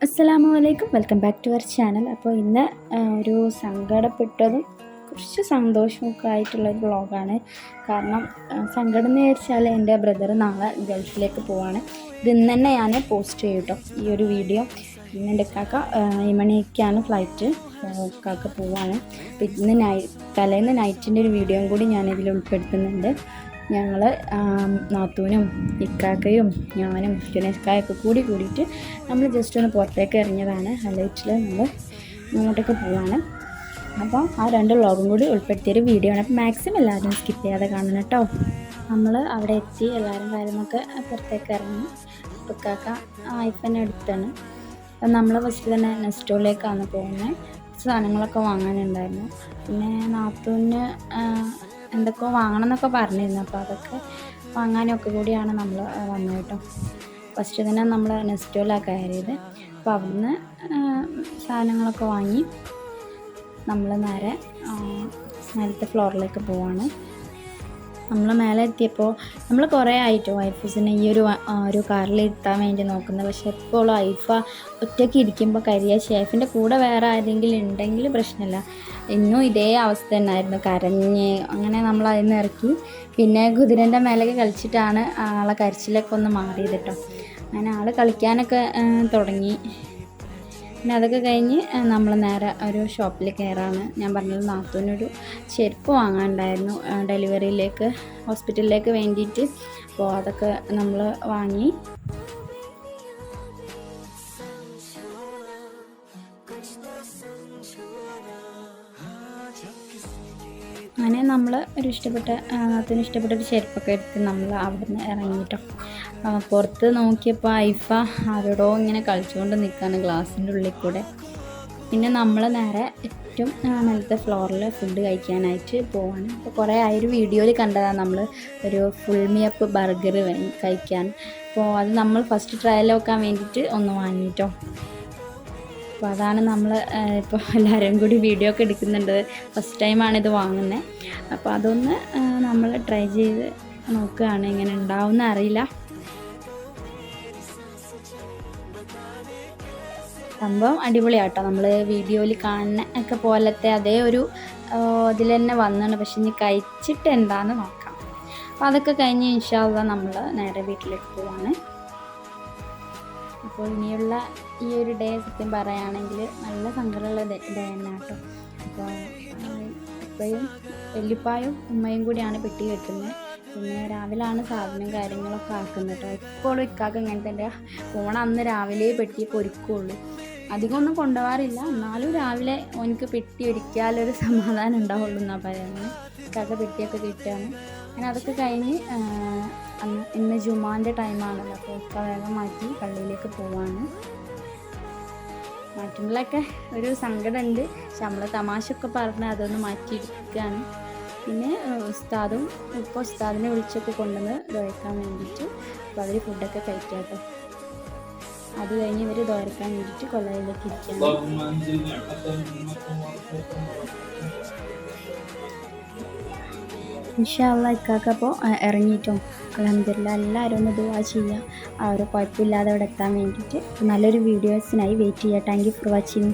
അസ്സലാമു അലൈക്കും. Welcome back to our channel. അപ്പോൾ ഇന്ന് ഒരു സങ്കടപ്പെട്ടതും കുറച്ച് സന്തോഷമൊക്കെ ആയിട്ടുള്ള ഒരു വ്ളോഗാണ്. കാരണം സങ്കടം എന്ന് വിചാരിച്ചാൽ എന്റെ ബ്രദർ നാളെ ഗൾഫിലേക്ക് പോവാണ്. ഇത് തന്നെ ഞാൻ പോസ്റ്റ് ചെയ്യും കേട്ടോ ഈ ഒരു വീഡിയോ. ഇന്ന് എന്റെ കാക്ക ഇമണിക്കാണ് ഫ്ലൈറ്റ് കാക്ക പോവാണ്. അപ്പോൾ ഇന്ന് നൈ തലേന്ന് നൈറ്റിന്റെ ഒരു വീഡിയോയും കൂടി ഞാനിതിൽ ഉൾപ്പെടുത്തുന്നുണ്ട്. ഞങ്ങൾ നാത്തൂനും ഇക്കാക്കയും ഞാനും ജുനേസ്കായൊക്കെ കൂടി കൂടിയിട്ട് നമ്മൾ ജസ്റ്റ് ഒന്ന് പുറത്തേക്ക് ഇറങ്ങിയതാണ്. ഹൈലൈറ്റിൽ നമ്മൾ അങ്ങോട്ടേക്ക് പോവാണ്. അപ്പോൾ ആ രണ്ട് വ്ളോഗും കൂടി ഉൾപ്പെടുത്തിയൊരു വീഡിയോ ആണ്. അപ്പോൾ മാക്സിമം എല്ലാവരും സ്കിപ്പ് ചെയ്യാതെ കാണണം കേട്ടോ. നമ്മൾ അവിടെ എത്തി എല്ലാവരും കാര്യങ്ങളൊക്കെ പുറത്തേക്ക് ഇറങ്ങി. ഇക്കാക്ക ആയിപ്പന്നെ എടുത്താണ്. അപ്പം നമ്മൾ ഫസ്റ്റ് തന്നെ നെസ്റ്റോളിലേക്കാണ് പോകുന്നത്. സാധനങ്ങളൊക്കെ വാങ്ങാനുണ്ടായിരുന്നു. പിന്നെ നാത്തൂന് എന്തൊക്കെയോ വാങ്ങണം എന്നൊക്കെ പറഞ്ഞിരുന്നു. അപ്പോൾ അതൊക്കെ വാങ്ങാനൊക്കെ കൂടിയാണ് നമ്മൾ വന്നത് കേട്ടോ. ഫസ്റ്റ് തന്നെ നമ്മൾ നെസ്റ്റോലാണ് കയറിയത്. അപ്പോൾ അവിടുന്ന് സാധനങ്ങളൊക്കെ വാങ്ങി. നമ്മൾ നേരെ നേരത്തെ ഫ്ലോറിലേക്ക് പോവാണ്. നമ്മൾ മേലെ എത്തിയപ്പോൾ നമ്മൾ കുറേ ആയിട്ടോ ഐഫസിനെ ഈ ഒരു ഒരു കാറിൽ ഇരുത്താൻ വേണ്ടി നോക്കുന്നത്. പക്ഷേ എപ്പോഴും ഐഫ ഒറ്റയ്ക്ക് ഇരിക്കുമ്പോൾ കരിയ. ഷേഫിന്റെ കൂടെ വേറെ ആരെങ്കിലും ഉണ്ടെങ്കിൽ പ്രശ്നമില്ല. ഇന്നും ഇതേ അവസ്ഥ തന്നെയായിരുന്നു. കരഞ്ഞ് അങ്ങനെ നമ്മൾ അതിൽ നിന്ന് ഇറക്കി. പിന്നെ കുതിരന്റെ മേലൊക്കെ കളിച്ചിട്ടാണ് ആളെ കരച്ചിലൊക്കെ ഒന്ന് മാറിയത് കേട്ടോ. അങ്ങനെ ആൾ കളിക്കാനൊക്കെ തുടങ്ങി. പിന്നെ അതൊക്കെ കഴിഞ്ഞ് നമ്മൾ നേരെ ഒരു ഷോപ്പിൽ കയറാണ്. ഞാൻ പറഞ്ഞത് നാത്തൂനൊരു ചെരുപ്പ് വാങ്ങാനുണ്ടായിരുന്നു ഡെലിവറിയിലേക്ക് ഹോസ്പിറ്റലിലേക്ക് വേണ്ടിയിട്ട്. അപ്പോൾ അതൊക്കെ നമ്മൾ വാങ്ങി. അങ്ങനെ നമ്മൾ ഒരു ഇഷ്ടപ്പെട്ട അതിന് ഇഷ്ടപ്പെട്ട ഒരു ചെരുപ്പൊക്കെ എടുത്ത് നമ്മൾ അവിടുന്ന് ഇറങ്ങിട്ടോ ആ, പുറത്ത് നോക്കിയപ്പോൾ ഐഫ ആരോടോ ഇങ്ങനെ കളിച്ചുകൊണ്ട് നിൽക്കുകയാണ് ഗ്ലാസിന്റെ ഉള്ളിൽ കൂടെ. പിന്നെ നമ്മൾ നേരെ ഏറ്റവും നല്ലത്തെ ഫ്ലോറിൽ ഫുഡ് കഴിക്കാനായിട്ട് പോവാണ്. അപ്പോൾ കുറേ ആ ഒരു വീഡിയോയിൽ കണ്ടതാണ് നമ്മൾ ഒരു ഫുൾ മിയപ്പ് ബർഗർ കഴിക്കാൻ. അപ്പോൾ അത് നമ്മൾ ഫസ്റ്റ് ട്രയൽ വെക്കാൻ വേണ്ടിയിട്ട് ഒന്ന് വാങ്ങിയിട്ടോ അപ്പോൾ അതാണ് നമ്മൾ ഇപ്പോൾ എല്ലാവരും കൂടി വീഡിയോ ഒക്കെ എടുക്കുന്നുണ്ട്. ഫസ്റ്റ് ടൈമാണ് ഇത് വാങ്ങുന്നത് അപ്പോൾ അതൊന്ന് നമ്മൾ ട്രൈ ചെയ്ത് നോക്കുകയാണ് ഇങ്ങനെ ഉണ്ടാവുമെന്ന് അറിയില്ല. സംഭവം അടിപൊളിയാട്ടോ. നമ്മൾ വീഡിയോയിൽ കാണുന്ന ഒക്കെ പോലത്തെ അതേ ഒരു ഇതിൽ തന്നെ വന്നാണ് പക്ഷെ ഇനി കഴിച്ചിട്ട് എന്താണെന്ന് നോക്കാം. അപ്പോൾ അതൊക്കെ കഴിഞ്ഞ് ഇൻഷാല്ല നമ്മൾ നേരെ വീട്ടിലേക്ക് പോവാണ്. അപ്പോൾ ഇനിയുള്ള ഈ ഒരു ഡേ സത്യം പറയുകയാണെങ്കിൽ നല്ല സങ്കടമുള്ള ഡേ തന്നെ കേട്ടോ. അപ്പോൾ ഇപ്പോഴും വല്യപ്പായും ഉമ്മയും കൂടിയാണ് പെട്ടി കെട്ടുന്നത്. പിന്നെ രാവിലെയാണ് സാധനം കാര്യങ്ങളൊക്കെ ആക്കുന്നത് കേട്ടോ. എപ്പോഴും ഇക്കാക്ക് ഇങ്ങനെ തന്നെ. ഓണം അന്ന് രാവിലെ പെട്ടി പൊരിക്കുള്ളൂ. അധികം ഒന്നും കൊണ്ടുപോകാറില്ല. എന്നാലും രാവിലെ ഓനിക്ക് പെട്ടി ഒരുക്കിയാലൊരു സമാധാനം ഉണ്ടാവുള്ളൂ എന്നാണ് പറയുന്നത്. ഇക്കാക്ക പെട്ടിയൊക്കെ കിട്ടുകയാണ്. അങ്ങനെ അതൊക്കെ കഴിഞ്ഞ് അന്ന് ഇന്ന് ജുമാന്റെ ടൈമാണല്ലോ അപ്പോൾ ഒക്കെ വേഗം മാറ്റി പള്ളിയിലേക്ക് പോവാണ്. മാറ്റുമ്പോഴൊക്കെ ഒരു സങ്കടമുണ്ട്. പക്ഷെ നമ്മൾ തമാശയൊക്കെ പറഞ്ഞ് അതൊന്ന് മാറ്റിയിരിക്കുകയാണ്. പിന്നെ ഉസ്താദും ഇപ്പോൾ ഉസ്താദിനെ വിളിച്ചൊക്കെ കൊണ്ടുവന്ന് ദോരക്കാൻ വേണ്ടിയിട്ട് അപ്പോൾ അവർ ഫുഡൊക്കെ കഴിക്കാം കേട്ടോ. അത് കഴിഞ്ഞ് ഇവർ ദോരക്കാൻ വേണ്ടിയിട്ട് കൊള്ളയിലേക്ക് ഇരിക്കുകയാണ് ഇൻഷാല്ല ഇക്കാക്കപ്പോൾ ഇറങ്ങിയിട്ടും. അലഹമില്ല എല്ലാവരും ഒന്ന് ദുവാ ചെയ്യുക ആ ഒരു കുഴപ്പമില്ലാതെ അവിടെ എത്താൻ വേണ്ടിയിട്ട്. നല്ലൊരു വീഡിയോസിനായി വെയിറ്റ് ചെയ്യുക താങ്ക് യു ഫോർ വാച്ചിങ്